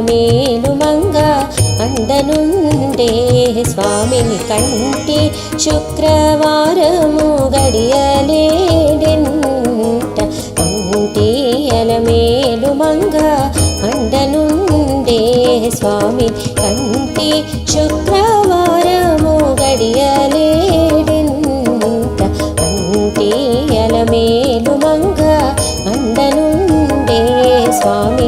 మేలుమంగా అండనుండే స్వామిని కంటి శుక్రవారము గడియలేడెంట. కంటియల మేలుమంగా అండనుండే స్వామి కంటి శుక్రవారము గడియలేడెంట. కంటియల మేలుమంగా అండనుండే స్వామి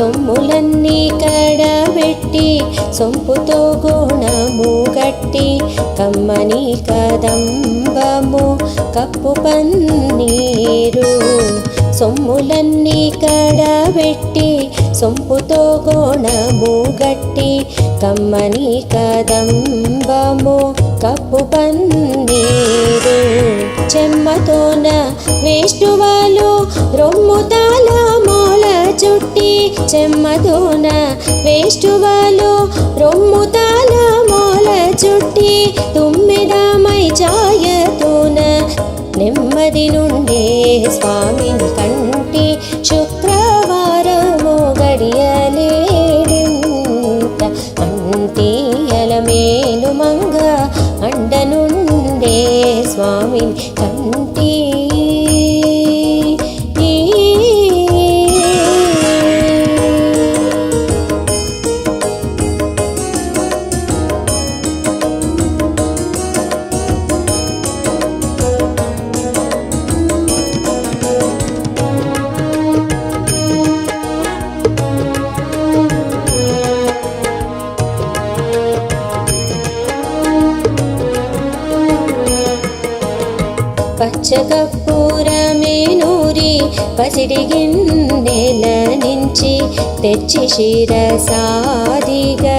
సొమ్ములన్నీ కడబెట్టి సొంపుతో గుణము గట్టి కమ్మని కదంబము కప్పు పన్నీరు. సొమ్ములన్నీ కడబెట్టి సొంపుతో గోణము గట్టి కమ్మని కదంబము కప్పు పన్నీరు. చెమ్మతోన వేష్టువాలు రొమ్ము తాళ చుట్టి చెమ్మదోన వేష్టువాలు రొమ్ము తాళ మూల చుట్టి తుమ్మెదామై ఛాయతోన నెమ్మది నుండే స్వామిని కంటి శుక్రవారము గడియలేడింత. అంటి మేలు మంగ అండ నుండే స్వామిని కంటి పచ్చకప్పూరమే నూరి పసిడి గిన్నెల నుంచి తెచ్చి శిరసాదిగా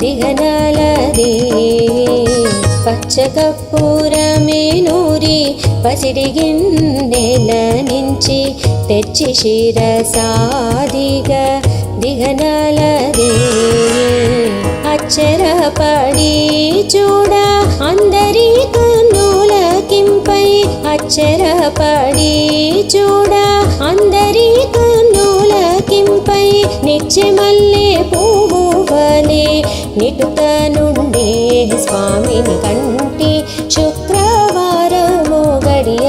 దిగనలది. పచ్చకప్పూరమే నూరి పసిడి గిన్నెల నుంచి తెచ్చి శిరసాదిగా దిగనలది. అచ్చరపడి చూడ అందరి చెరపడి చూడ అందరి కన్నులకింపై నిత్య మల్లె పువ్వు వలె నిటుక నుండే స్వామిని కంటి శుక్రవారము గడియలేడింత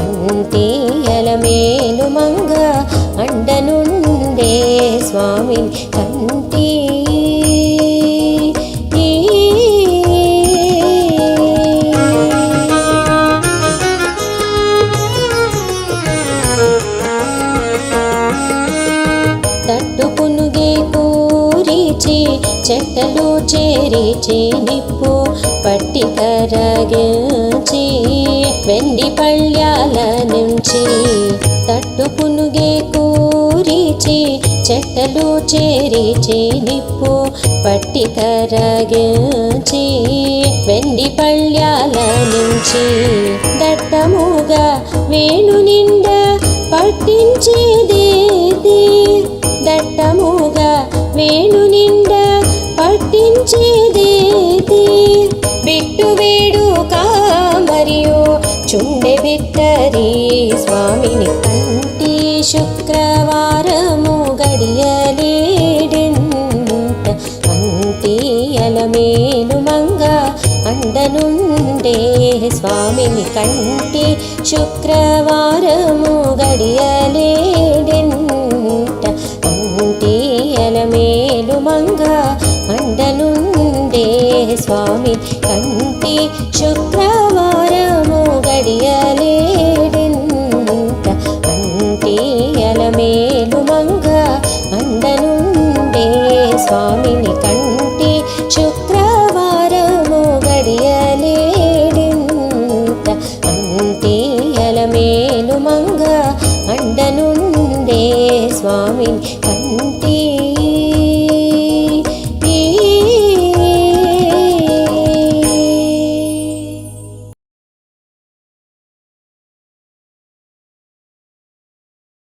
అంటి మేలు మంగ అండ నుండే స్వామిని కంటి చెట్టలు చేరి చేనిప్పు పట్టి కరగించి వెండి పళ్ళ్యాల నుంచి తట్టు పునుగే కూరిచి చెట్టలు చేరి చేనిప్పు పట్టి కరగించి వెండి పళ్ళ్యాల నుంచి దట్టముగా వేణు నిండా పట్టించేది చుండె బిట్టరి స్వామిని కంటి శుక్రవారము గడియలేడింట అంటి అలమేలు మంగ అండనుండే స్వామిని కంటి శుక్రవారము గడియలేడింట అంటి అలమేలు మంగ అండనుండే స్వామి కంటి శుక్రవారము அடியலே